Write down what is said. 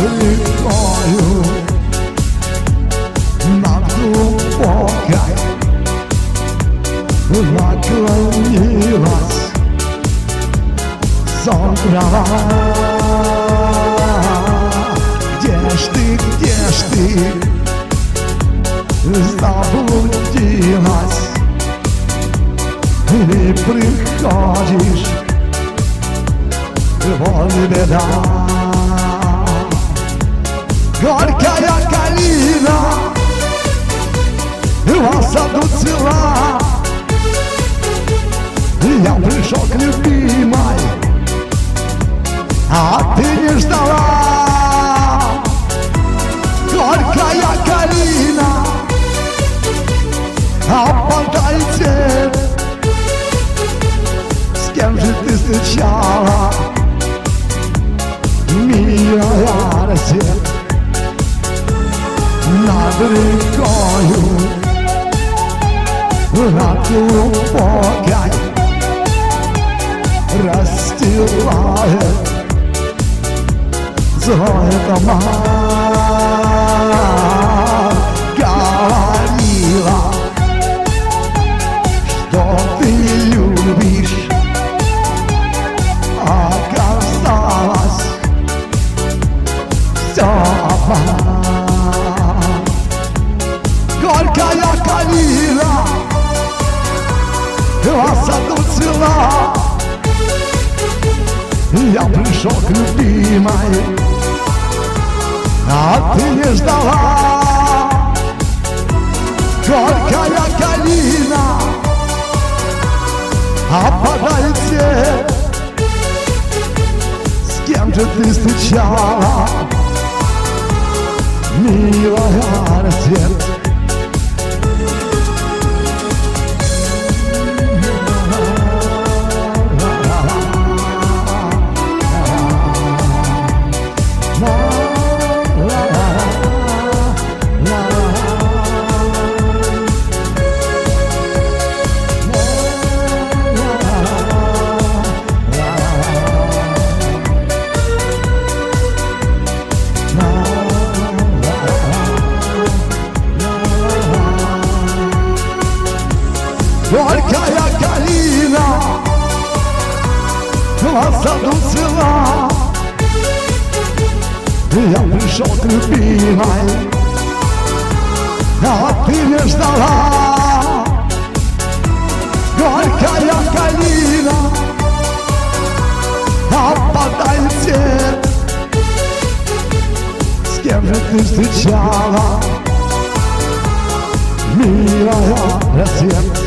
рекою Над глубокой наклонилась сон трава Где ж ты, где ж ты? Заблудилась Или приходишь? Вот беда Горькая калина В саду цела Я пришел к любимой А ты не ждала. Горькая калина Опадайте С кем же ты встречала? Милая Россия Рекою Над глубокой Расстилает Злое дома Говорила Что ты любишь? Оказалось Все обман Горькая калина В саду цела Я пришел к любимой А ты не ждала. Горькая калина Опадает свет. С кем же ты встречала? Милая рассвет Горькая калина В саду цела Я пришел к любимой А ты не ждала. Горькая калина Опадает свет С кем же ты встречала? Милая рассвет